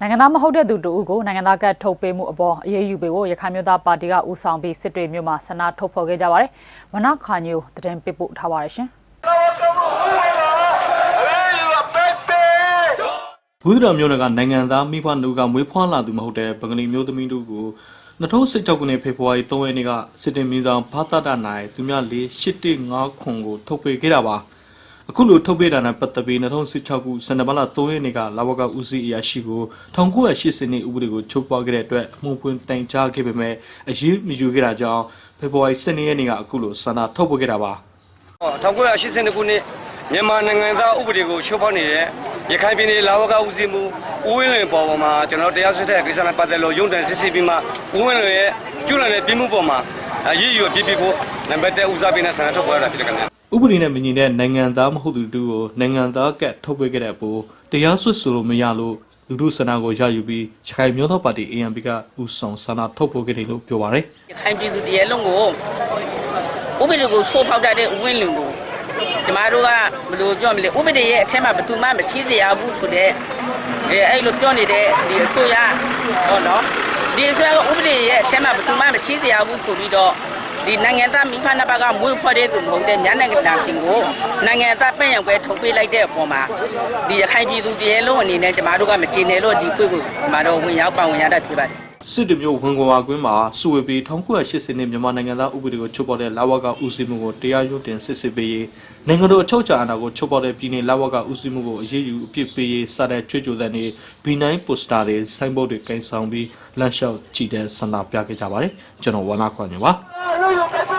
နိုင်ငံသားမဟုတ်တဲ့သူတဦးကိုနိုင်ငံသားကတ်ထုတ်ပေးမှုအပေါ်အရေးယူပေးဖို့ရခိုင်မျိုးသားပါတီကဦးဆောင်ပြီးစစ်တွေမြို့မှာဆန္ဒထုတ်ဖော်ခဲ့ကြပါတယ်။ဝနခါညိုတရင်ပစ်ပို့ထားပါတယ်ရှင်ဘူးသရမျိုးနယ်ကနိုင်ငံသားမိဘနှုတ်ကမွေးဖွားလာသူမဟုတ်တဲ့ဗကလီမျိုးသမီးတို့ကို2016ခုနှစ်ဖေဖော်ဝါရီ3ရက်နေ့ကစစ်တင်မင်းဆောင်ဘာသာတာနိုင်သူများလေး815ခွန်ကိုထုတ်ပေးခဲ့တာပါ အခုလိုထုတ်ပေးတာနဲ့ပတ်သက်ပြီး2016ခုစက်တင်ဘာလ3ရက်နေ့ကလာဝကဦးစီးအရာရှိကို1980နှစ်ဥပဒေကိုချုပ်ပွားခဲ့တဲ့အတွက်အမှုပွင့်တိုင်ကြားခဲ့ပေမဲ့အရေးမယူခဲ့တာကြောင့်ဖေဖော်ဝါရီ12ရက်နေ့ကအခုလိုဆန္ဒထုတ်ပေးခဲ့တာပါ1982ခုနှစ်မြန်မာနိုင်ငံသားဥပဒေကိုချိုးဖောက်နေတဲ့ရခိုင်ပြည်နယ်လာဝကဦးစီးမှုဦးဝင်းလွင်ပေါ်ပေါ်မှာကျွန်တော်တရားစွဲတဲ့ကိစ္စနဲ့ပတ်သက်လို့ရုံးတန်စစ်ဆေးပြီးမှဦးဝင်းလွင်ရဲ့ကျူးလွန်တဲ့ပြည်မှုပေါ်မှာအရေးယူပြပြဖို့နံပါတ်1ဦးစားပေးနဲ့ဆန္ဒထုတ်ပေါ်ရတာဖြစ်တယ်ခင်ဗျာ ဥပဒေနဲ့မညီတဲ့နိုင်ငံသားမဟုတ်သူတို့ကိုနိုင်ငံသားကတ်ထုတ်ပေးခဲ့တဲ့အပေါ်တရားစွဲဆိုလို့မရလို့လူထုဆန္ဒကိုရယူပြီးရခိုင်မျိုးသားပါတီ ANP ကဥဆောင်ဆန္ဒထုတ်ပေါ်ခဲ့တယ်လို့ပြောပါရယ်ရခိုင်ပြည်သူတရဲလုံးကိုဥပဒေကိုဆိုးဖောက်တတ်တဲ့ဥဝင်းလွင်ကိုကျမတို့ကဘယ်လိုပြောမလဲဥပဒေရဲ့အထက်မှာဘယ်သူမှမချီးစရာဘူးဆိုတဲ့အဲအဲ့လိုပြောနေတဲ့ဒီအစိုးရဟောနော်ဒီအစိုးရကဥပဒေရဲ့အထက်မှာဘယ်သူမှမချီးစရာဘူးဆိုပြီးတော့ ဒီနိုင်ငံသားမိဖနာဘကမွေးဖွားတဲ့သူမဟုတ်တဲ့ညာနိုင်ငံသားခင်ကိုနိုင်ငံသားပင့်ရောင်ကွဲထုတ်ပေးလိုက်တဲ့အပေါ်မှာဒီရခိုင်ပြည်သူတရဲလုံးအနေနဲ့ကျမတို့ကမကျေနပ်လို့ဒီဖွဲ့ကိုကျမတို့ဝင်ရောက်ပါဝင်ရတာဖြစ်ပါတယ်စစ်တမျိုးဝင်ကွာကွင်းမှာစုဝေးပြီး1980နှစ်မြန်မာနိုင်ငံသားဥပဒေကိုချုပ်ပေါ်တဲ့လာဝကဥစည်းမှုကိုတရားရုံးတင်စစ်ဆေးပေးရေးနိုင်ငံတော်အချုပ်အခြာအာဏာကိုချုပ်ပေါ်တဲ့ပြည်내လာဝကဥစည်းမှုကိုအရေးယူအပြစ်ပေးရေးစတဲ့ကြွေးကြော်တဲ့နေ B9 ပိုစတာတွေဆိုင်းဘုတ်တွေကင်ဆောင်ပြီးလမ်းလျှောက်ကြည့်တဲ့ဆန္ဒပြခဲ့ကြပါတယ်ကျွန်တော်ဝါနာခွန်ညပါ lo que